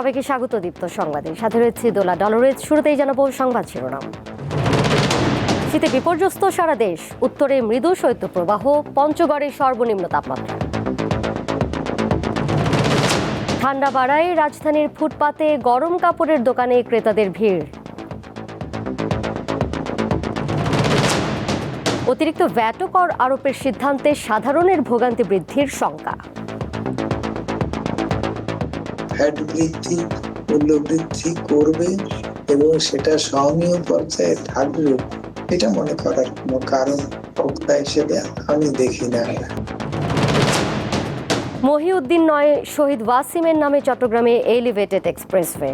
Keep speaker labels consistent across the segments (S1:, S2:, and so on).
S1: সবাইকে স্বাগত দীপ্ত সংবাদে। সাথে রয়েছে দোলা ডলরেজ, শুরুতেই জানাব সংবাদ শিরোনাম। শীতে বিপর্যস্ত সারা দেশ, উত্তরে মৃদু শৈত্যপ্রবাহ, পঞ্চগড়ে সর্বনিম্ন তাপমাত্রা। ঠান্ডা বাড়ায় রাজধানীর ফুটপাতে গরম কাপড়ের দোকানে ক্রেতাদের ভিড়। অতিরিক্ত ভ্যাট ও কর আরোপের সিদ্ধান্তে সাধারণের ভোগান্তি বৃদ্ধির শঙ্কা।
S2: ফ্যাট বৃদ্ধি, মূল্য বৃদ্ধি করবে এবং সেটা সহনীয় পর্যায়ে থাকবে এটা মনে করার কোনো কারণ বক্তা হিসেবে আমি দেখি না।
S1: মহিউদ্দিন নয়, শহীদ ওয়াসিমের নামে চট্টগ্রামে এলিভেটেড এক্সপ্রেসওয়ে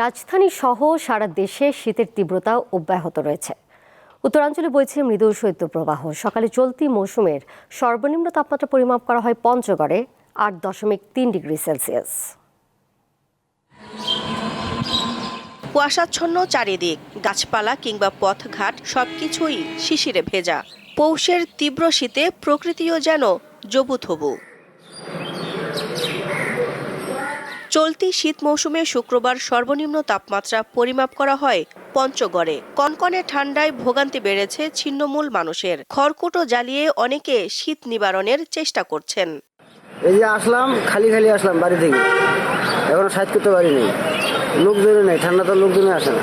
S1: রাজধানী সহ সারা দেশে শীতের তীব্রতা অব্যাহত রয়েছে। উত্তরাঞ্চলে বইছে মৃদু শৈত্যপ্রবাহ। সকালে চলতি মৌসুমের সর্বনিম্ন তাপমাত্রা পরিমাপ করা হয় পঞ্চগড়ে, আট দশমিক তিন ডিগ্রি সেলসিয়াস।
S3: কুয়াশাচ্ছন্ন চারিদিক, গাছপালা কিংবা পথঘাট সবকিছুই শিশিরে ভেজা। পৌষের তীব্র শীতে প্রকৃতিও যেন জবুথবু চলতি শীত মৌসুমে শুক্রবার সর্বনিম্ন তাপমাত্রা পরিমাপ করা হয় পঞ্চগড়ে। কনকনে ঠান্ডায় ভোগান্তি বেড়েছে ছিন্নমূল মানুষের। খড়কুটো জ্বালিয়ে অনেকে শীত নিবারণের চেষ্টা করছেন।
S4: এই যে আসলাম খালি খালি আসলাম বাড়ি থেকে। এখনও সাইড করতে পারিনি। লোকজনই নেই ঠান্ডা তো লোকজনই আসে না।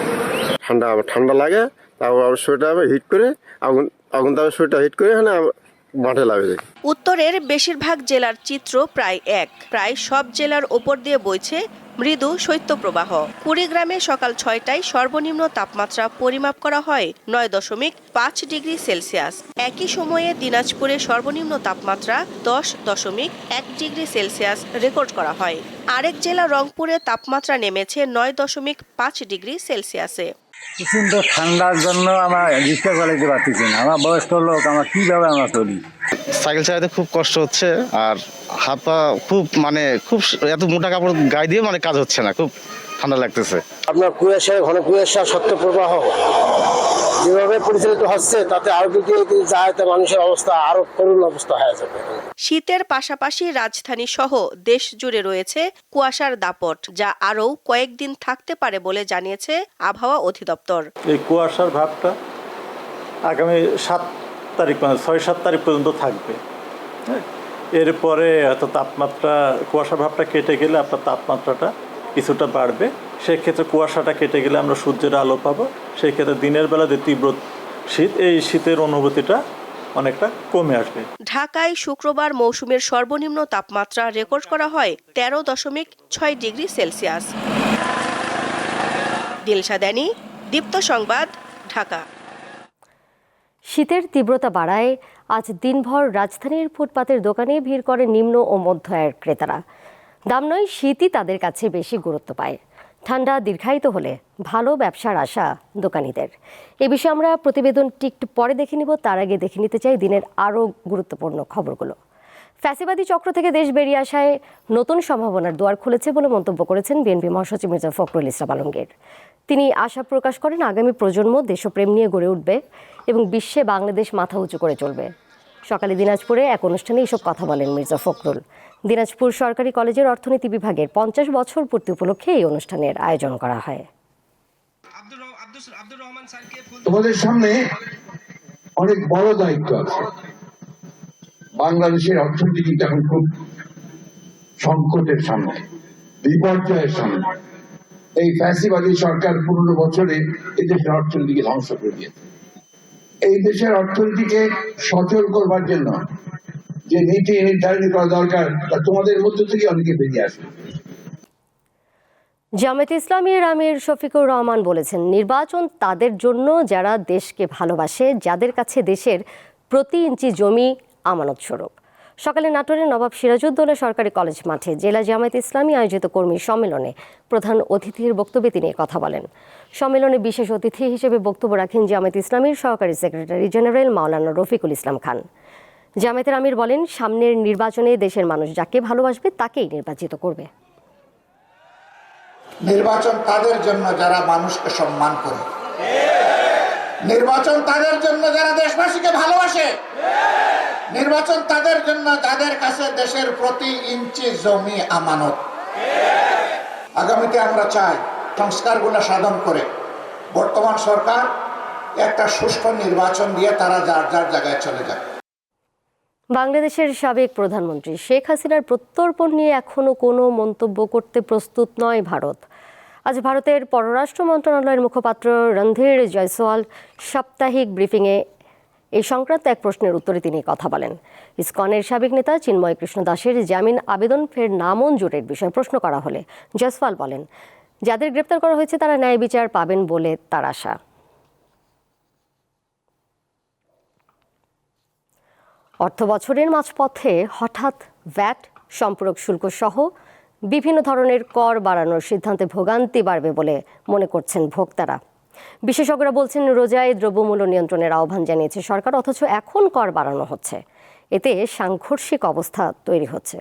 S5: ঠান্ডা ঠান্ডা লাগে তারপর আবার সোয়েটার আবার হিট করে আগুন আগুন তারপর সোয়েটার হিট করে এখানে আবার মাঠে
S3: উত্তরের বেশিরভাগ জেলার চিত্র প্রায় এক। প্রায় সব জেলার ওপর দিয়ে বইছে মৃদু শৈত্যপ্রবাহ। কুড়িগ্রামে সকাল ছয়টায় সর্বনিম্ন তাপমাত্রা পরিমাপ করা হয় নয় দশমিক পাঁচ ডিগ্রি সেলসিয়াস। একই সময়ে দিনাজপুরে সর্বনিম্ন তাপমাত্রা দশ দশমিক এক ডিগ্রি সেলসিয়াস রেকর্ড করা হয়। আরেক জেলা রংপুরে তাপমাত্রা নেমেছে নয় দশমিক পাঁচ ডিগ্রি সেলসিয়াসে।
S6: প্রচণ্ড ঠান্ডার জন্য আমার রিক্সা চালাইতে পারতেছি না। আমার বয়স্ক লোক আমরা কীভাবে আমরা চলি?
S7: সাইকেল চালাতে খুব কষ্ট হচ্ছে আর হাত পা খুব মানে খুব এত মোটা কাপড় গায়ে দিয়ে মানে কাজ হচ্ছে না খুব ঠান্ডা লাগতেছে।
S4: আপনার কুয়াশা ঘন কুয়াশা সত্য প্রবাহ যেভাবে পরিচালিত হচ্ছে তাতে আরও যদি যায় তো মানুষের অবস্থা আরও করুণ অবস্থা হয়ে যাবে।
S3: শীতের পাশাপাশি রাজধানী সহ দেশ জুড়ে রয়েছে কুয়াশার দাপট যা আরও কয়েকদিন থাকতে পারে বলে জানিয়েছে আবহাওয়া অধিদপ্তর।
S6: এই কুয়াশার ভাবটা আগামী সাত তারিখ মানে ছয় সাত তারিখ পর্যন্ত থাকবে। হ্যাঁ? এরপরে হয়তো তাপমাত্রা কুয়াশার ভাবটা কেটে গেলে আপনার তাপমাত্রাটা কিছুটা বাড়বে। সেক্ষেত্রে কুয়াশাটা কেটে গেলে আমরা সূর্যের আলো পাবো। সেই ক্ষেত্রে দিনের বেলা যে তীব্র শীত এই শীতের অনুভূতিটা অনেকটা কমে আসবে।
S3: ঢাকায় শুক্রবার মৌসুমের সর্বনিম্ন তাপমাত্রা রেকর্ড করা হয় তেরো দশমিক ছয় ডিগ্রি সেলসিয়াস। দিলশাদানি দীপ্ত সংবাদ ঢাকা।
S1: শীতের তীব্রতা বাড়ায় আজ দিনভর রাজধানীর ফুটপাতের দোকানে ভিড় করে নিম্ন ও মধ্য আয়ের ক্রেতারা। দাম নয় শীতই তাদের কাছে বেশি গুরুত্ব পায়। ঠান্ডা দীর্ঘায়িত হলে ভালো ব্যবসার আশা দোকানিদের। এ বিষয়ে আমরা প্রতিবেদনটি একটু পরে দেখে নিব, তার আগে দেখে নিতে চাই দিনের আরও গুরুত্বপূর্ণ খবরগুলো। ফ্যাসিবাদী চক্র থেকে দেশ বেরিয়ে আসায় নতুন সম্ভাবনার দুয়ার খুলেছে বলে মন্তব্য করেছেন বিএনপি মহাসচিব মির্জা ফখরুল ইসলাম আলমগীর। তিনি আশা প্রকাশ করেন আগামী প্রজন্ম দেশপ্রেম নিয়ে গড়ে উঠবে এবং বিশ্বে বাংলাদেশ মাথা উঁচু করে চলবে। সকালে দিনাজপুরে এক অনুষ্ঠানে এসব কথা বলেন মির্জা ফখরুল। দিনাজপুর সরকারি কলেজের অর্থনীতি বিভাগের পঞ্চাশ বছর পূর্তি উপলক্ষে এই অনুষ্ঠানের আয়োজন করা হয়।
S8: তোমাদের সামনে অনেক বড় দায়িত্ব আছে। বাংলাদেশের অর্থনীতি কিন্তু এখন খুব সংকটের সামনে বিপর্যয়ের সামনে। এই ফ্যাসিবাদী সরকার পনেরো বছরে এই দেশের অর্থনীতিকে ধ্বংস করে দিয়েছে। এই দেশের অর্থনীতিকে সচল করবার জন্য যে নীতি নির্ধারণ করা দরকার, তা তোমাদের মধ্য থেকে অনেকে বেরিয়ে আসবে।
S1: জামায়াতে ইসলামীর আমির শফিকুর রহমান বলেছেন, নির্বাচন তাদের জন্য যারা দেশকে ভালোবাসে, যাদের কাছে দেশের প্রতি ইঞ্চি জমি আমানত স্বরূপ সকালে নাটোরের নবাব সিরাজউদ্দৌলা সরকারি কলেজ মাঠে জেলা জামায়াত ইসলামী আয়োজিত কর্মী সম্মেলনে প্রধান অতিথির বক্তব্যে তিনি কথা বলেন। সম্মেলনে বিশেষ অতিথি হিসেবে বক্তব্য রাখেন জামায়াত ইসলামীর সহকারী সেক্রেটারি জেনারেল মাওলানা রফিকুল ইসলাম খান। জামায়াতের আমির বলেন, সামনের নির্বাচনে দেশের মানুষ যাকে ভালোবাসবে তাকেই নির্বাচিত করবে।
S9: নির্বাচন তাদের জন্য যারা মানুষকে সম্মান করে। নির্বাচন তাদের জন্য যারা দেশবাসীকে ভালোবাসে। নির্বাচন তাদের জন্য যাদের কাছে দেশের প্রতি ইঞ্চি জমি আমানত। আগামীতে আমরা চাই সংস্কারগুলো সাধন করে। বর্তমান সরকার একটা সুষ্ঠু নির্বাচন দিয়ে তারা যার যার জায়গায় চলে যায়
S1: বাংলাদেশের সাবেক প্রধানমন্ত্রী শেখ হাসিনার প্রত্যর্পণ নিয়ে এখনও কোনো মন্তব্য করতে প্রস্তুত নয় ভারত। আজ ভারতের পররাষ্ট্র মন্ত্রণালয়ের মুখপাত্র রণধীর জয়সওয়াল সাপ্তাহিক ব্রিফিংয়ে এই সংক্রান্ত এক প্রশ্নের উত্তরে তিনি কথা বলেন। ইসকনের সাবেক নেতা চিন্ময় কৃষ্ণ দাসের জামিন আবেদন ফের নামঞ্জুরের বিষয়ে প্রশ্ন করা হলে জয়সওয়াল বলেন, যাদের গ্রেপ্তার করা হয়েছে তারা ন্যায় বিচার পাবেন বলে তার আশা। অর্থ বছরের মাঝপথে হঠাৎ ভ্যাট সম্পূরক শুল্ক সহ বিভিন্ন ধরনের কর বাড়ানোর সিদ্ধান্তে ভোগান্তি বাড়বে বলে মনে করছেন ভোক্তারা। বিশেষজ্ঞরা বলছেন, রোজায় দ্রব্যমূল্য নিয়ন্ত্রণের আহ্বান জানিয়েছে সরকার, অথচ এখন কর বাড়ানো হচ্ছে। এতে সাংঘর্ষিক অবস্থা তৈরি হচ্ছে।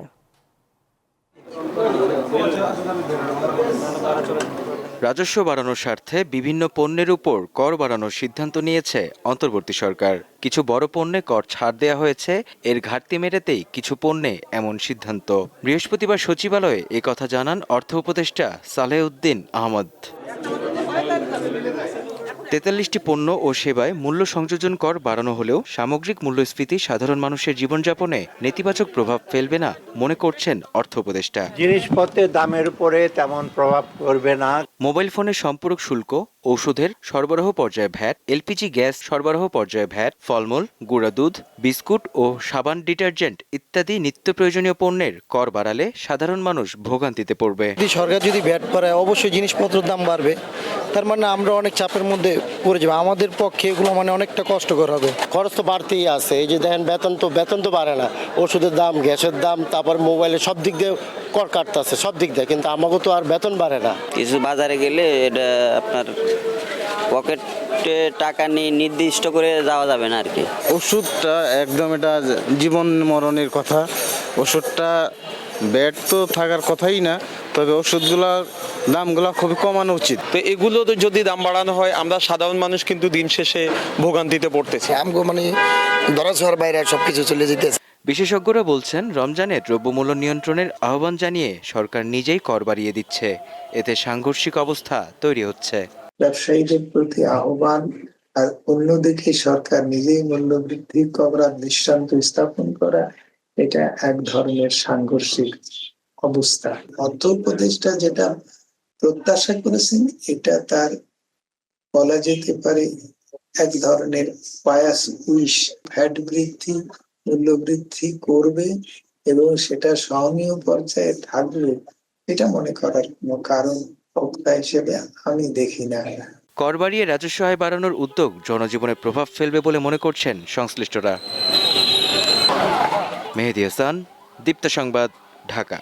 S10: রাজস্ব বাড়ানোর স্বার্থে বিভিন্ন পণ্যের উপর কর বাড়ানোর সিদ্ধান্ত নিয়েছে অন্তর্বর্তী সরকার। কিছু বড় পণ্যে কর ছাড় দেওয়া হয়েছে, এর ঘাটতি মেটাতেই কিছু পণ্যে এমন সিদ্ধান্ত। বৃহস্পতিবার সচিবালয়ে এ কথা জানান অর্থ উপদেষ্টা সালেউদ্দিন আহমদ। তেতাল্লিশটি পণ্য ও সেবায় মূল্য সংযোজন কর বাড়ানো হলেও সামগ্রিক মূল্যস্ফীতি সাধারণ মানুষের জীবনযাপনে নেতিবাচক প্রভাব ফেলবে না মনে করছেন অর্থ উপদেষ্টা।
S11: জিনিসপত্রের দামের উপরে তেমন প্রভাব করবে না।
S10: মোবাইল ফোনের সম্পূরক শুল্ক ঔষধের সরবরাহ পর্যায়ে ভ্যাট এলপিজি গ্যাস সরবরাহ পর্যায়ে ভ্যাট ফলমূল গুঁড়া দুধ বিস্কুট ও সাবান ডিটারজেন্ট ইত্যাদি নিত্য প্রয়োজনীয় পণ্যের কর বাড়ালে সাধারণ মানুষ ভোগান্তিতে পড়বে।
S4: যদি সরকার যদি ভ্যাট বাড়ায় অবশ্যই জিনিসপত্রের দাম বাড়বে। তার মানে আমরা অনেক চাপের মধ্যে পড়ে যাব। আমাদের পক্ষে এগুলো মানে অনেকটা কষ্টকর হবে। খরচ তো বাড়তেই আছে। এই যে দেখেন বেতন তো বেতন তো বাড়ে না। ওষুধের দাম গ্যাসের দাম তারপর মোবাইলের সব দিক দিয়ে কর কাটতেছে সব দিক দিয়ে। কিন্তু আমাকে তো আর বেতন বাড়ে না।
S12: কিছু বাজারে গেলে এটা আপনার পকেটে টাকা নিয়ে নির্দিষ্ট করে যাওয়া যাবে না আর কি।
S7: ওষুধটা একদম এটা জীবন মরণের কথা। ওষুধটা ব্যাট তো থাকার কথাই না তবে ওষুধগুলোর দামগুলো খুবই কমানো উচিত।
S13: তো এগুলো তো যদি দাম বাড়ানো হয় আমরা সাধারণ মানুষ কিন্তু দিন শেষে ভোগান্তিতে পড়তেছি।
S4: আমগো মানে ধরা ছোঁয়ার বাইরে সব কিছু চলে যেতেছে।
S10: বিশেষজ্ঞরা বলছেন, রমজানে দ্রব্যমূল্য নিয়ন্ত্রণের আহ্বান জানিয়ে সরকার নিজেই কর বাড়িয়ে দিচ্ছে। এতে সাংঘর্ষিক অবস্থা তৈরি হচ্ছে।
S2: ব্যবসায়ীদের প্রতি আহ্বান আর অন্যদিকে সরকার নিজেই মূল্য বৃদ্ধি করার দৃষ্টান্ত স্থাপন করা, এটা এক ধরনের সাংঘর্ষিক অবস্থা। উপদেষ্টা যেটা প্রত্যাশা করেছেন, এটা তার বলা যেতে পারে এক ধরনের পায়াস উইশ। ভ্যাট বৃদ্ধি মূল্য বৃদ্ধি করবে এবং সেটা সহনীয় পর্যায়ে থাকবে এটা মনে করার কোনো কারণ বক্তা হিসেবে আমি দেখি না।
S10: কর বাড়িয়ে রাজস্ব আয় বাড়ানোর উদ্যোগ জনজীবনে প্রভাব ফেলবে বলে মনে করছেন সংশ্লিষ্টরা। মেহেদি হাসান দীপ্ত সংবাদ ঢাকা।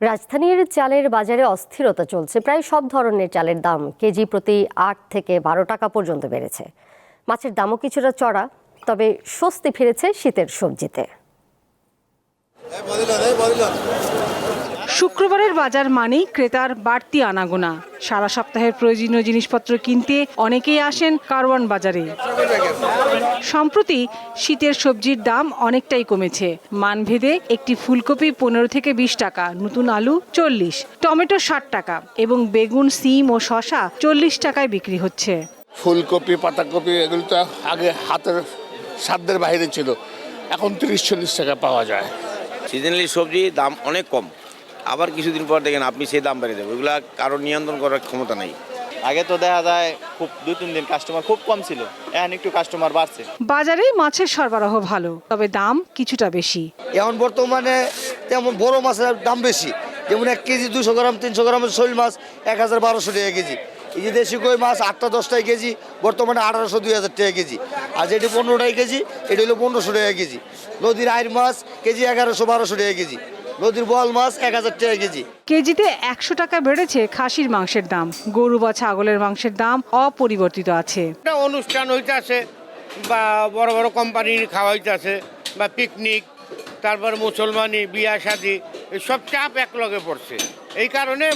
S1: রাজধানীর চালের বাজারে অস্থিরতা চলছে প্রায় সব ধরনের চালের দাম কেজি প্রতি আট থেকে বারো টাকা পর্যন্ত বেড়েছে। মাছের দামও কিছুটা চড়া তবে স্বস্তি ফিরেছে শীতের সবজিতে।
S14: শুক্রবারের বাজার মানেই ক্রেতার বাড়তি আনাগোনা। সারা সপ্তাহের প্রয়োজনীয় জিনিসপত্র কিনতে অনেকেই আসেন কারওয়ান বাজারে। সম্প্রতি শীতের সবজির দাম অনেকটাই কমেছে। মানভেদে একটি ফুলকপি পনেরো থেকে বিশ টাকা নতুন আলু চল্লিশ টমেটো ষাট টাকা এবং বেগুন সিম ও শশা চল্লিশ টাকায় বিক্রি হচ্ছে।
S11: ফুলকপি পাতাকপি এগুলো তো আগে হাতের সাধ্যের বাইরে ছিল। এখন তিরিশ চল্লিশ টাকা পাওয়া যায়।
S12: সিজনালি সবজি দাম অনেক কম। আবার কিছুদিন পর দেখেন আপনি সেই দাম বেড়ে দেবেন ওইগুলা কারও নিয়ন্ত্রণ করার ক্ষমতা নেই।
S13: আগে তো দেখা যায় খুব দুই তিন দিন কাস্টমার খুব কম ছিল। এখন একটু কাস্টমার বাড়ছে।
S14: বাজারে মাছের সরবরাহ ভালো তবে দাম কিছুটা বেশি।
S4: এখন বর্তমানে তেমন বড় মাছের দাম বেশি। যেমন এক কেজি দুশো গ্রাম তিনশো গ্রামের শৈল মাছ এক হাজার বারোশো টাকা কেজি। এই যে দেশি কই মাছ আটটা দশটায় কেজি বর্তমানে আঠারোশো দুই হাজার টাকা কেজি। আর যেটি পনেরো টাকা কেজি এটি হলো পনেরোশো টাকা কেজি। নদীর আইর মাছ কেজি এগারোশো বারোশো টাকা কেজি। নদীর বল মাছ এক হাজার টাকা কেজি।
S14: কেজিতে একশো টাকা বেড়েছে খাসির মাংসের দাম। গরু বা ছাগলের মাংসের দাম অপরিবর্তিত আছে।
S11: একটা অনুষ্ঠান হইতেছে বা বড় বড় কোম্পানির খাওয়া হইতেছে বা পিকনিক তারপর মুসলমানি বিয়া শাদি সব চাপ এক লগে পড়ছে। এই কারণে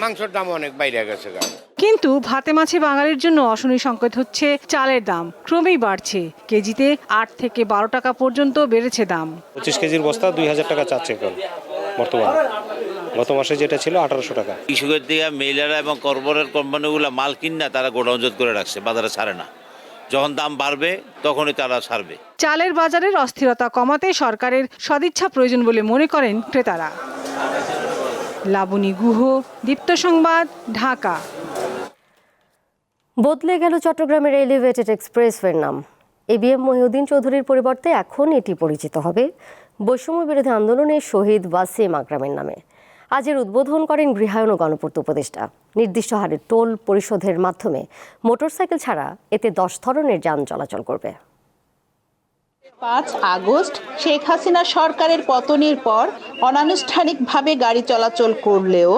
S11: মাংসের দাম অনেক বাইরে গেছে গা।
S14: কিন্তু ভাতে মাছে বাঙালির জন্য অশনি সংকেত হচ্ছে চালের দাম। ক্রমেই বাড়ছে। কেজিতে আট থেকে বারো টাকা পর্যন্ত বেড়েছে দাম।
S15: পঁচিশ কেজির বস্তা দুই হাজার টাকা চাচ্ছে এখন বর্তমানে। গত মাসে যেটা ছিল আঠারোশো টাকা।
S12: কৃষকের দিকে মেয়েরা এবং কর্পোরেট কোম্পানিগুলো মাল কিনা তারা গোডাউনজত করে রাখছে বাজারে ছাড়ে না। যখন দাম বাড়বে তখনই তারা ছাড়বে।
S14: চালের বাজারের অস্থিরতা কমাতে সরকারের সদিচ্ছা প্রয়োজন বলে মনে করেন ক্রেতারা। লাবণী গুহ দীপ্ত সংবাদ ঢাকা।
S1: বদলে গেল চট্টগ্রামের এলিভেটেড এক্সপ্রেসওয়ের নাম। এবিএম মহিউদ্দিন চৌধুরীর পরিবর্তে এখন এটি পরিচিত হবে। বৈষম্য বিরোধী আন্দোলনে শহীদ ওয়াসিম আকরামের নামে। আজের উদ্বোধন করেন গৃহায়ণ ও গণপূর্ত উপদেষ্টা। নির্দিষ্ট হারে টোল পরিশোধের মাধ্যমে মোটরসাইকেল ছাড়া এতে দশ ধরনের যান চলাচল করবে।
S16: পাঁচ আগস্ট শেখ হাসিনা সরকারের পতনের পর অনানুষ্ঠানিকভাবে গাড়ি চলাচল করলেও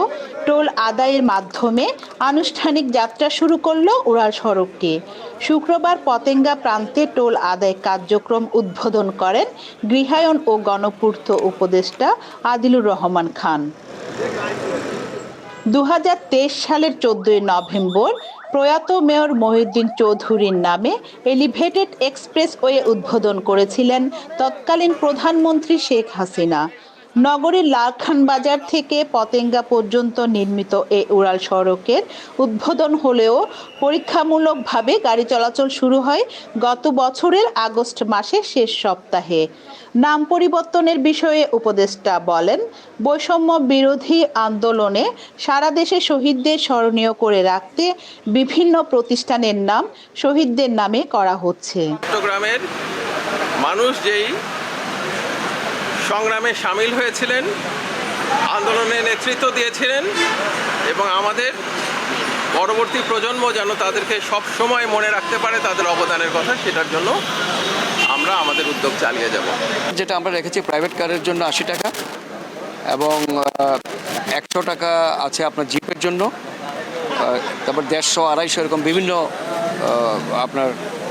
S16: টোল আদায়ের মাধ্যমে আনুষ্ঠানিক যাত্রা শুরু করল উড়াল সড়কটি শুক্রবার পতেঙ্গা প্রান্তে টোল আদায় কার্যক্রম উদ্বোধন করেন গৃহায়ণ ও গণপূর্ত উপদেষ্টা আদিলুর রহমান খান। দু হাজার তেইশ সালের চোদ্দই নভেম্বর প্রয়াত মেয়র মহিউদ্দিন চৌধুরীর নামে এলিভেটেড এক্সপ্রেসওয়ে উদ্বোধন করেছিলেন তৎকালীন প্রধানমন্ত্রী শেখ হাসিনা। নগরীর লালখান বাজার থেকে পতেঙ্গা পর্যন্ত নির্মিত এই উড়াল সড়কের উদ্বোধন হলেও পরীক্ষামূলকভাবে গাড়ি চলাচল শুরু হয় গত বছরের আগস্ট মাসের শেষ সপ্তাহে। নাম পরিবর্তনের বিষয়ে উপদেষ্টা বলেন, বৈষম্য বিরোধী আন্দোলনে সারা দেশে শহীদদের স্মরণীয় করে রাখতে বিভিন্ন প্রতিষ্ঠানের নাম শহীদদের নামে করা হচ্ছে।
S17: মানুষ যেই সংগ্রামে সামিল হয়েছিলেন আন্দোলনে নেতৃত্ব দিয়েছিলেন এবং আমাদের পরবর্তী প্রজন্ম যেন তাদেরকে সব সময় মনে রাখতে পারে তাদের অবদানের কথা সেটার জন্য আমরা আমাদের উদ্যোগ চালিয়ে যাব।
S18: যেটা আমরা রেখেছি প্রাইভেট কারের জন্য আশি টাকা এবং একশো টাকা আছে আপনার জিপের জন্য তারপর দেড়শো আড়াইশো এরকম বিভিন্ন আপনার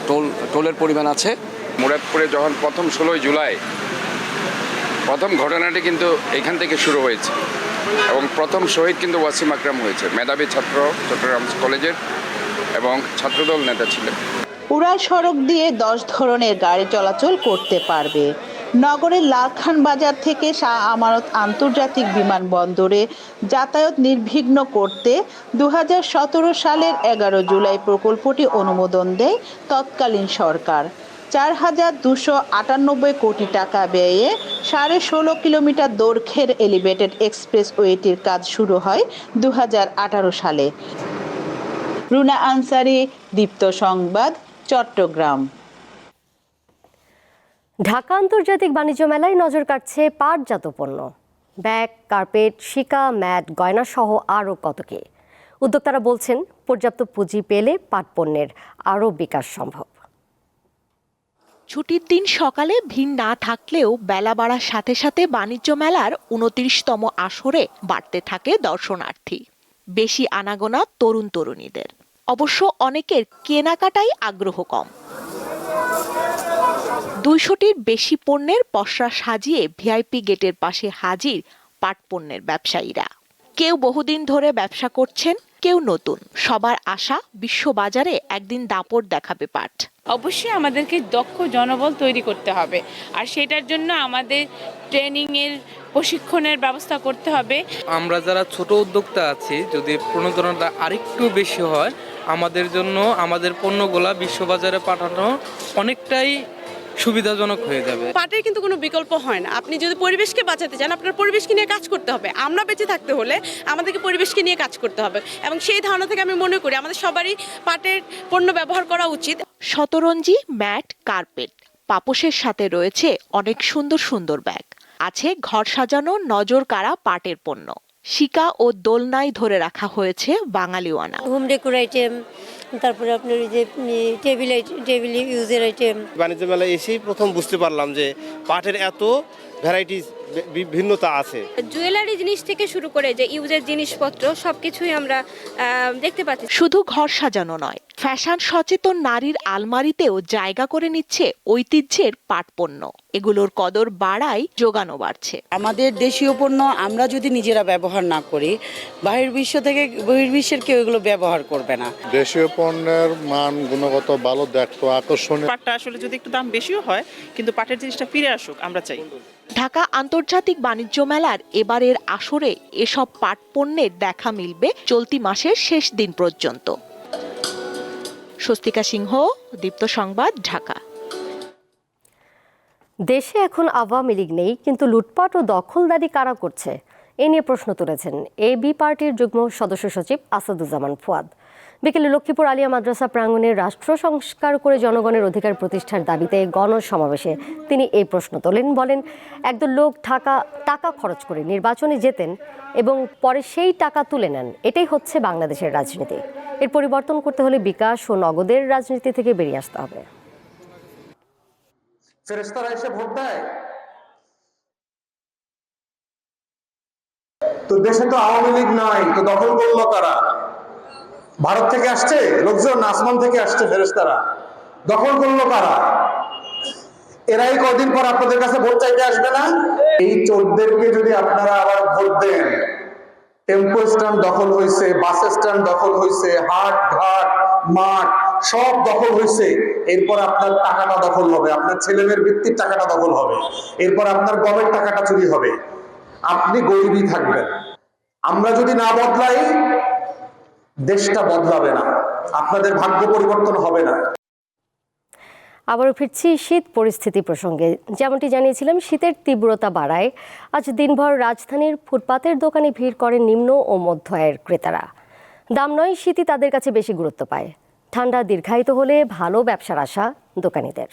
S18: টোল টোলের পরিমাণ আছে।
S19: মুরাদপুরে যখন প্রথম ষোলোই জুলাই প্রথম ঘটনাটি কিন্তু এখান থেকে শুরু হয়েছে। এবং প্রথম শহীদ কিন্তু ওয়াসিম আকরাম হয়েছে, মেধাবী ছাত্র চট্টগ্রাম কলেজের এবং ছাত্রদল নেতা ছিলেন।
S16: উড়াল সড়ক দিয়ে দশ ধরনের গাড়ি চলাচল করতে পারবে। নগরের লালখান বাজার থেকে শাহ আমানত আন্তর্জাতিক বিমানবন্দরে যাতায়াত নির্বিঘ্ন করতে দু হাজার সতেরো সালের এগারো জুলাই প্রকল্পটি অনুমোদন দেয় তৎকালীন সরকার। চার হাজার দুশো আটানব্বই কোটি টাকা ব্যয়ে সাড়ে ষোলো কিলোমিটার দৈর্ঘ্যের এলিভেটেড এক্সপ্রেস ওয়েটির কাজ শুরু হয় দু হাজার আঠারো সালে। রুনা আনসারি, দীপ্ত সংবাদ, চট্টগ্রাম।
S1: ঢাকা আন্তর্জাতিক বাণিজ্য মেলায় নজর কাটছে পাটজাত পণ্য। ব্যাগ, কার্পেট, শিকা, ম্যাট গয়না সহ আরও কত কি। উদ্যোক্তারা বলছেন, পর্যাপ্ত পুঁজি পেলে পাট পণ্যের আরও বিকাশ সম্ভব।
S20: ছুটির দিন সকালে ভিড় না থাকলেও বেলা বাড়ার সাথে সাথে বাণিজ্য মেলার উনত্রিশতম আসরে বাড়তে থাকে দর্শনার্থী। বেশি আনাগোনা তরুণ তরুণীদের। অবশ্য অনেকের কেনাকাটাই আগ্রহ কম। দুইশোটির বেশি পণ্যের পসরা সাজিয়ে ভিআইপি গেটের পাশে হাজির পাট পণ্যের ব্যবসায়ীরা। কেউ বহুদিন ধরে ব্যবসা করছেন কেউ নতুন। সবার আশা বিশ্ববাজারে একদিন দাপট দেখাবে পাট
S21: অবশ্যই আমাদেরকে দক্ষ জনবল তৈরি করতে হবে। আর সেটার জন্য আমাদের ট্রেনিংয়ের প্রশিক্ষণের ব্যবস্থা করতে হবে।
S22: আমরা যারা ছোট উদ্যোক্তা আছি যদি প্রণোদনাটা আরেকটু বেশি হয় আমাদের জন্য আমাদের পণ্যগুলা বিশ্ববাজারে পাঠানো অনেকটাই সুবিধাজনক হয়ে যাবে।
S23: পাটের কিন্তু কোনো বিকল্প হয় না। আপনি যদি পরিবেশকে বাঁচাতে চান আপনার পরিবেশকে নিয়ে কাজ করতে হবে। আমরা বেঁচে থাকতে হলে আমাদেরকে পরিবেশকে নিয়ে কাজ করতে হবে। এবং সেই ধারণা থেকে আমি মনে করি আমাদের সবারই পাটের পণ্য ব্যবহার করা উচিত।
S20: শতরঞ্জি ম্যাট কার্পেট পাপোশের সাথে রয়েছে অনেক সুন্দর সুন্দর ব্যাগ। আছে ঘর সাজানো নজর কাড়া পাটের পণ্য। শিকা ও দোলনায় ধরে রাখা হয়েছে বাঙালিওয়ানা।
S24: হোম ডেকোর আইটেম তারপরে আপনার যে টেবিল টেবিল ইউজের আইটেম
S15: বাণিজ্য মেলায় এসেই প্রথম বুঝতে পারলাম যে পাটের এত ভ্যারাইটিস ভিন্নতা আছে।
S25: জুয়েলারি জিনিস থেকে শুরু করে যে ইউজের জিনিসপত্র সবকিছুই আমরা আহ, দেখতে পাচ্ছি।
S20: শুধু ঘর সাজানো নয় ফ্যাশন সচেতন নারীর আলমারিতেও জায়গা করে নিচ্ছে ঐতিহ্যের পাটপণ্য। এগুলোর কদর বাড়ায় যোগানও বাড়ছে।
S26: আমাদের দেশীয় পণ্য আমরা যদি নিজেরা ব্যবহার না করি বাহির বিশ্ব থেকে বহির্বিশ্বের কেউ এগুলো ব্যবহার করবে না।
S7: দেশীয় পণ্যের মান গুণগত ভালো দেখতো আকর্ষণীয়।
S27: পাটটা আসলে যদি একটু দাম বেশিও হয় কিন্তু পাটের জিনিসটা ফিরে আসুক আমরা চাই।
S20: ঢাকা আন্তর্জাতিক বাণিজ্য মেলার এবারের আসরে এসব পাট পণ্যের দেখা মিলবে চলতি মাসের শেষ দিন পর্যন্ত। স্বস্তিকা সিংহ, দীপ্ত সংবাদ, ঢাকা।
S1: দেশে এখন আওয়ামী লীগ নেই, কিন্তু লুটপাট ও দখলদারি কারা করছে? এ নিয়ে প্রশ্ন তুলেছেন এ বি পার্টির যুগ্ম সদস্য সচিব আসাদুজ্জামান ফুয়াদ। বিকেলে লক্ষ্মীপুর আলিয়া মাদ্রাসা প্রাঙ্গণে রাষ্ট্র সংস্কার করে জনগণের অধিকার প্রতিষ্ঠার দাবিতে গণসমাবেশে তিনি এই প্রশ্ন তোলেন বলেন একদল লোক টাকা টাকা খরচ করে নির্বাচনে যেতেন এবং পরে সেই টাকা তুলে নেন। এটাই হচ্ছে বাংলাদেশের রাজনীতি। এর পরিবর্তন করতে হলে বিকাশ ও নগদের রাজনীতি থেকে বেরিয়ে আসতে হবে।
S28: ফেরেস্তারা এসে ভোট দেয়। তো দেশে তো আওয়ামী লীগ নাই তো দখল করল কারা? ভারত থেকে আসছে, লোকজন আসমান থেকে আসছে ফেরেস্তারা দখল করল কারা? এরাই কদিন পর আপনাদের কাছে ভোট চাইতে আসবে না? এই চোরদেরকে যদি আপনারা আবার ভোট দেন, টেম্পো স্ট্যান্ড দখল হয়েছে বাস স্ট্যান্ড দখল হয়েছে হাট, ঘাট, মাঠ, সব দখল হয়েছে এরপর আপনার টাকাটা দখল হবে, আপনার ছেলেমেয়ের বৃত্তির টাকাটা দখল হবে। এরপর আপনার গমের টাকাটা চুরি হবে। আপনি গরিবই থাকবেন। আমরা যদি না বদলাই দেশটা বদলাবে না। আপনাদের ভাগ্য পরিবর্তন হবে না।
S1: আবারও ফিরছি শীত পরিস্থিতি প্রসঙ্গে। যেমনটি জানিয়েছিলাম শীতের তীব্রতা বাড়ায়। আজ দিনভর রাজধানীর ফুটপাতের দোকানে ভিড় করেন নিম্ন ও মধ্য আয়ের ক্রেতারা। দাম নয় শীতই তাদের কাছে বেশি গুরুত্ব পায়। ঠান্ডা দীর্ঘায়িত হলে ভালো ব্যবসার আশা দোকানিদের।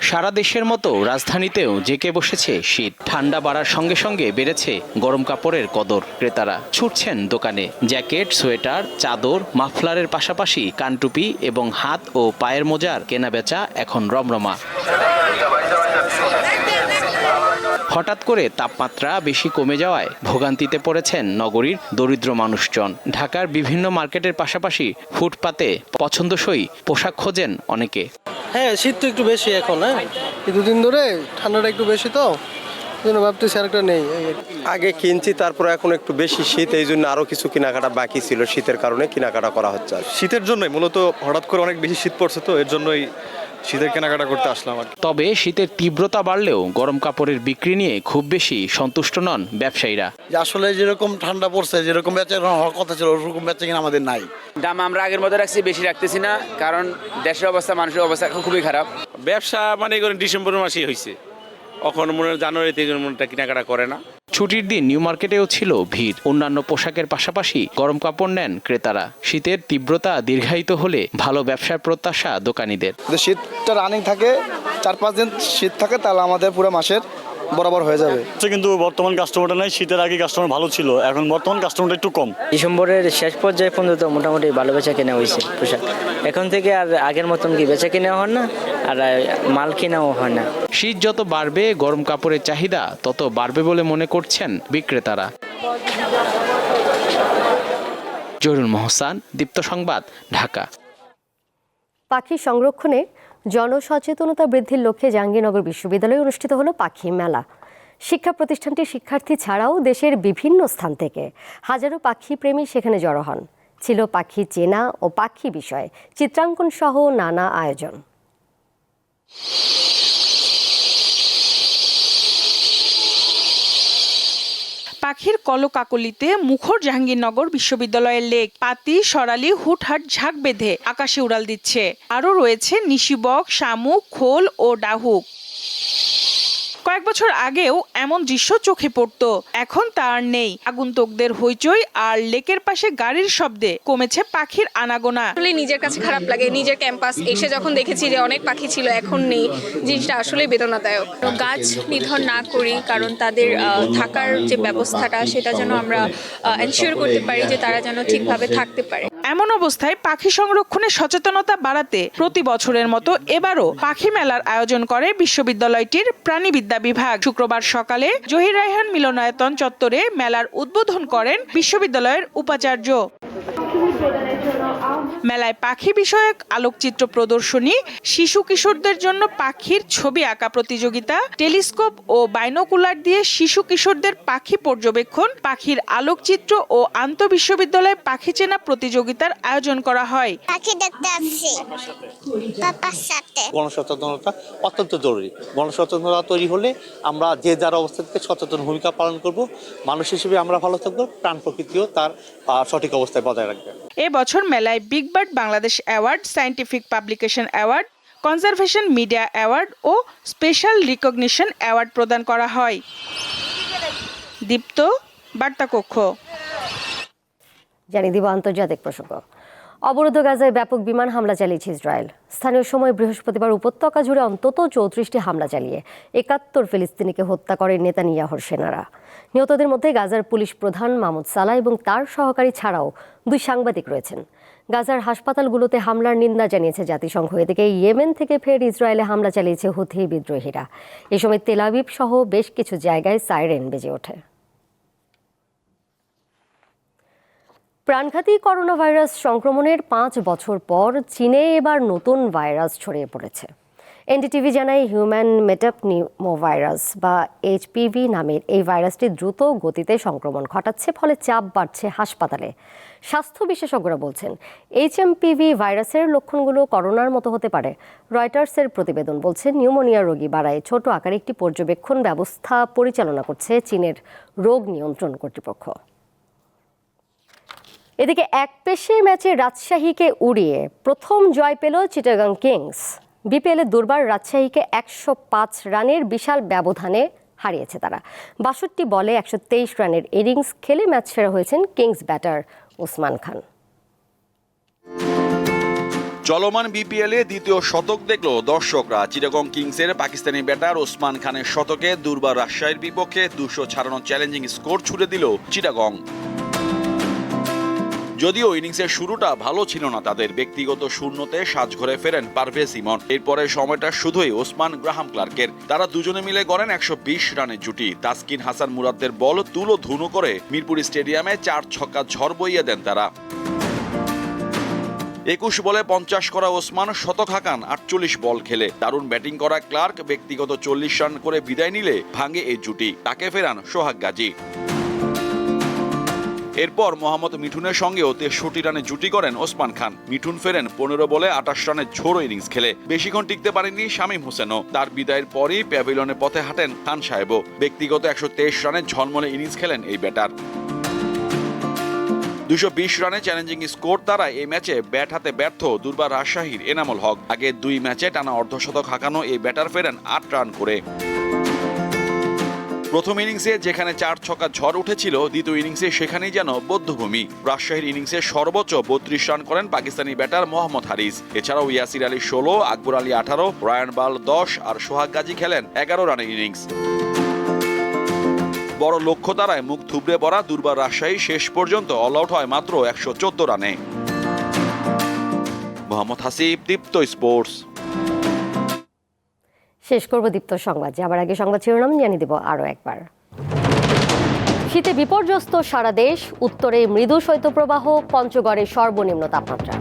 S29: সারা দেশের মতো রাজধানীতেও জেকে বসেছে শীত। ঠান্ডা বাড়ার সঙ্গে সঙ্গে বেড়েছে গরম কাপড়ের কদর। ক্রেতারা ছুটছেন দোকানে। জ্যাকেট, সোয়েটার, চাদর, মাফলারের পাশাপাশি কানটুপি এবং হাত ও পায়ের মোজার কেনাবেচা এখন রমরমা। হঠাৎ করে তাপমাত্রা বেশি কমে যাওয়ায় ভোগান্তিতে পড়েছেন নগরীর দরিদ্র মানুষজন। ঢাকার বিভিন্ন মার্কেটের পাশাপাশি ফুটপাতে পছন্দসই পোশাক খোঁজেন অনেকে।
S25: হ্যাঁ শীত তো একটু বেশি এখন হ্যাঁ? দুদিন ধরে ঠান্ডাটা একটু বেশি তো এই জন্য ভাবতেছি আর একটা নেই।
S30: আগে কিনছি তারপর এখন একটু বেশি শীত এই জন্য আরও কিছু কেনাকাটা বাকি ছিল শীতের কারণে কেনাকাটা করা হচ্ছে।
S31: শীতের জন্যই মূলত হঠাৎ করে অনেক বেশি শীত পড়ছে তো এর জন্যই শীতের কেনাকাটা করতে আসলাম আর
S29: তবে শীতের তীব্রতা বাড়লেও গরম কাপড়ের বিক্রি নিয়ে খুব বেশি সন্তুষ্ট নন ব্যবসায়ীরা।
S32: যে আসলে যেরকম ঠান্ডা পড়ছে যেরকম বেচা হওয়ার কথা ছিল ওরকম বেচা কিনা আমাদের নাই।
S33: দাম আমরা আগের মতো রাখছি বেশি রাখতেছি না কারণ দেশের অবস্থা মানুষের অবস্থা এখন খুবই খারাপ।
S12: ব্যবসা মানে ডিসেম্বর মাসেই হয়েছে এখন মনে হয় জানুয়ারিতে মনটা কেনাকাটা করে না।
S29: ছুটির দিন নিউ মার্কেটেও ছিল ভিড়। অন্যান্য পোশাকের পাশাপাশি গরম কাপড় নেন ক্রেতারা। শীতের তীব্রতা দীর্ঘায়িত হলে ভালো ব্যবসার প্রত্যাশা দোকানিদের।
S25: শীতটা রানিং থাকে, চার পাঁচ দিন শীত থাকে, তাহলে আমাদের পুরো মাসের বরাবর হয়ে যাবে।
S31: কিন্তু বর্তমান কাস্টমারটা নাই শীতের আগে কাস্টমার ভালো ছিল এখন বর্তমান কাস্টমারটা একটু কম।
S34: ডিসেম্বরের শেষ পর্যায়ে পর্যন্ত মোটামুটি ভালো বেচা কেনা হয়েছে পোশাক। এখন থেকে আর আগের মতন কি বেচা কেনা হয় না আর মাল কেনাও হয় না।
S29: শীত যত বাড়বে গরম কাপড়ের চাহিদা তত বাড়বে বলে মনে করছেন বিক্রেতারা। জহিরুল মহসান দীপ্ত সংবাদ ঢাকা।
S1: পাখি সংরক্ষণে জনসচেতনতা বৃদ্ধির লক্ষ্যে জাহাঙ্গীরনগর বিশ্ববিদ্যালয়ে অনুষ্ঠিত হলো পাখি মেলা। শিক্ষা প্রতিষ্ঠানটির শিক্ষার্থী ছাড়াও দেশের বিভিন্ন স্থান থেকে হাজারো পাখি প্রেমী সেখানে জড়ো হন। ছিল পাখি চেনা ও পাখি বিষয়ে চিত্রাঙ্কন সহ নানা আয়োজন।
S35: পাখির কলকাকলিতে মুখর জাহাঙ্গীরনগর বিশ্ববিদ্যালয়ের লেক, পাতি, সরালি, হুটহাট, ঝাঁক বেঁধে আকাশে উড়াল দিচ্ছে। আরও রয়েছে নিশিবক, শামুক, খোল ও ডাহুক। কয়েক বছর আগেও এমন দৃশ্য চোখে পড়তো। এখন তার নেই। আগন্তুকদের হইচই আর লেকের পাশে গাড়ির শব্দে কমেছে পাখির আনাগোনা।
S23: আসলে নিজের কাছে খারাপ লাগে। নিজের ক্যাম্পাস এসে যখন দেখেছি যে অনেক পাখি ছিল এখন নেই। জিনিসটা আসলে বেদনাদায়ক। গাছ নিধন না করি কারণ তাদের আহ, থাকার যে ব্যবস্থাটা সেটা যেন আমরা এনশিওর করতে পারি যে তারা যেন ঠিকভাবে থাকতে পারে।
S35: এমন অবস্থায় পাখি সংরক্ষণে সচেতনতা বাড়াতে প্রতি বছরের মতো এবারও পাখি মেলার আয়োজন করে বিশ্ববিদ্যালয়টির প্রাণীবিদ্যা বিভাগ শুক্রবার সকালে জহির রায়হান মিলনায়তন চত্বরে মেলার উদ্বোধন করেন বিশ্ববিদ্যালয়ের উপাচার্য। মেলায় পাখি বিষয়ক আলোকচিত্র প্রদর্শনী শিশু কিশোরদের জন্য পাখির ছবি আঁকা প্রতিযোগিতা টেলিস্কোপ ও বাইনোকুলার দিয়ে শিশু কিশোরদের পাখি পর্যবেক্ষণ পাখির আলোকচিত্র ও আন্তঃবিশ্ববিদ্যালয় পাখি চেনা প্রতিযোগিতার আয়োজন করা হয়।
S36: পাখি দেখতে আসছি। পাপার সাথে।
S37: গণসচেতনতা অত্যন্ত জরুরি। গণসচেতনতা তৈরি হলে আমরা যে যার অবস্থা থেকে সচেতন ভূমিকা পালন করব মানুষ হিসেবে আমরা ভালো থাকব প্রাণ প্রকৃতিও তার সঠিক অবস্থায় বজায় রাখবে।
S35: এ বছর মেলায় big bird Bangladesh award scientific publication award conservation media award ও স্পেশাল রিকগনিশন অ্যাওয়ার্ড প্রদান করা হয়। দীপ্ত বার্তাকক্ষ।
S1: জানিয়ে দিব আন্তর্জাতিক প্রসঙ্গ। অবরুদ্ধ গাজায় ব্যাপক বিমান হামলা চালিয়েছে ইসরায়েল। স্থানীয় সময় বৃহস্পতিবার উপত্যকা জুড়ে অন্তত চৌত্রিশটি হামলা চালিয়ে একাত্তর ফিলিস্তিনিকে হত্যা করে নেতানিয়াহর সেনারা। নিহতদের মধ্যে গাজার পুলিশ প্রধান মাহমুদ সালাহ এবং তার সহকারী ছাড়াও দুই সাংবাদিক রয়েছেন। গাজার হাসপাতালগুলোতে হামলার নিন্দা জানিয়েছে জাতিসংঘ। এদিকে ইয়েমেন থেকে ফের ইসরায়েলে হামলা চালিয়েছে হুথি বিদ্রোহীরা। এ সময় তেলাবিব সহ বেশ কিছু জায়গায় সাইরেন বেজে ওঠে। প্রাণঘাতী করোনা ভাইরাস সংক্রমণের পাঁচ বছর পর চীনে এবার নতুন ভাইরাস ছড়িয়ে পড়েছে। এনডিটিভি জানায় হিউম্যান মেটাপনিমো ভাইরাস বা এইচপিভি নামের এই ভাইরাসটি দ্রুত গতিতে সংক্রমণ ঘটাচ্ছে, ফলে চাপ বাড়ছে হাসপাতালে। স্বাস্থ্য বিশেষজ্ঞরা বলছেন, এইচএমপিভি ভাইরাসের লক্ষণগুলো করোনার মতো হতে পারে। রয়টার্সের প্রতিবেদন বলছে, নিউমোনিয়া রোগী বাড়ায় ছোট আকারে একটি পর্যবেক্ষণ ব্যবস্থা পরিচালনা করছে চীনের রোগ নিয়ন্ত্রণ কর্তৃপক্ষ। এদিকে এক পেশে ম্যাচে রাজশাহীকে উড়িয়ে প্রথম জয় পেল চিটাগাং কিংস। বিপিএলে দুর্বার রাজশাহীকে একশো পাঁচ রানের বিশাল ব্যবধানে হারিয়েছে তারা। বাষট্টি বলে একশো তেইশ রানের ইনিংস খেলে ম্যাচ সেরা হয়েছেন কিংস ব্যাটার ওসমান খান।
S38: চলমান বিপিএলে দ্বিতীয় শতক দেখল দর্শকরা। চিটাগং কিংসের পাকিস্তানি ব্যাটার ওসমান খানের শতকে দুর্বার রাজশাহীর বিপক্ষে দুশো ছাড়ানো চ্যালেঞ্জিং স্কোর ছুড়ে দিল চিটাগং। যদিও ইনিংসের শুরুটা ভালো ছিল না তাদের, ব্যক্তিগত শূন্যতে সাজঘরে ফেরেন পারভেজ ইমন। এরপরে সময়টা শুধুই ওসমান গ্রাহাম ক্লার্কের। তারা দুজনে মিলে গড়েন একশো বিশ রানের জুটি। তাসকিন হাসান মুরাদদের বল তুলো ধুনো করে মিরপুর স্টেডিয়ামে চার ছক্কা ঝড় বইয়ে দেন তারা। একুশ বলে পঞ্চাশ করা ওসমান শতক হাঁকান, আটচল্লিশ বল খেলে। দারুণ ব্যাটিং করা ক্লার্ক ব্যক্তিগত চল্লিশ রান করে বিদায় নিলে ভাঙে এই জুটি। তাকে ফেরান সোহাগ গাজী। এরপর মোহাম্মদ মিঠুনের সঙ্গেও তেষট্টি রানে জুটি করেন ওসমান খান। মিঠুন ফেরেন পনেরো বলে আটাশ রানের ঝোড়ো ইনিংস খেলে। বেশিক্ষণ টিকতে পারেননি শামীম হোসেনও। তার বিদায়ের পরই প্যাভিলনের পথে হাঁটেন খান সাহেবও। ব্যক্তিগত একশো তেইশ রানের ঝলমলে ইনিংস খেলেন এই ব্যাটার। দুশো বিশ রানে চ্যালেঞ্জিং স্কোর দ্বারা এই ম্যাচে ব্যাট হাতে ব্যর্থ দুর্বার রাজশাহীর এনামুল হক। আগে দুই ম্যাচে টানা অর্ধশতক হাঁকানো এই ব্যাটার ফেরেন আট রান করে। প্রথম ইনিংসে যেখানে চার ছক্কা ঝড় উঠেছিল, দ্বিতীয় ইনিংসে সেখানেই যেন বদ্ধভূমি। রাজশাহীর ইনিংসে সর্বোচ্চ বত্রিশ রান করেন পাকিস্তানি ব্যাটার মোহাম্মদ হারিস। এছাড়াও ইয়াসির আলী ষোলো, আকবর আলী আঠারো, রায়ান বাল দশ আর সোহাগ গাজী খেলেন এগারো রানের ইনিংস। বড় লক্ষ্য দ্বারায় মুখ থুবড়ে পড়া দুর্বার রাজশাহী শেষ পর্যন্ত অল আউট হয় মাত্র একশো চোদ্দ রানে। মোহাম্মদ হাসিব, দীপ্ত স্পোর্টস।
S1: শেষ করব দীপ্ত সংবাদ। যাবার আগে সংবাদ শিরোনাম জানিয়ে দেব আরও একবার। শীতে বিপর্যস্ত সারা দেশ, উত্তরে মৃদু শৈত্যপ্রবাহ, পঞ্চগড়ে সর্বনিম্ন তাপমাত্রা।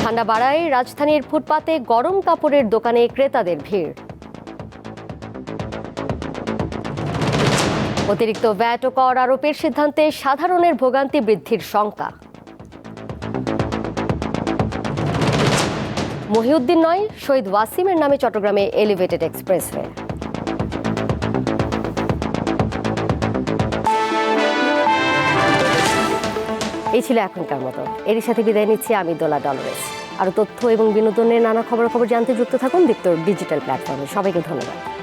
S1: ঠান্ডা বাড়ায় রাজধানীর ফুটপাতে গরম কাপড়ের দোকানে ক্রেতাদের ভিড়। অতিরিক্ত ভ্যাট ও কর আরোপের সিদ্ধান্তে সাধারণের ভোগান্তি বৃদ্ধির শঙ্কা। মহিউদ্দিন নয়, শহীদ ওয়াসিমের নামে চট্টগ্রামে এলিভেটেড এক্সপ্রেসওয়ে। এই ছিল এখনকার মতো। এরই সাথে বিদায় নিচ্ছি আমি দোলা ডলরেস। আরও তথ্য এবং বিনোদনের নানা খবর খবর জানতে যুক্ত থাকুন দীপ্তর ডিজিটাল প্ল্যাটফর্মে। সবাইকে ধন্যবাদ।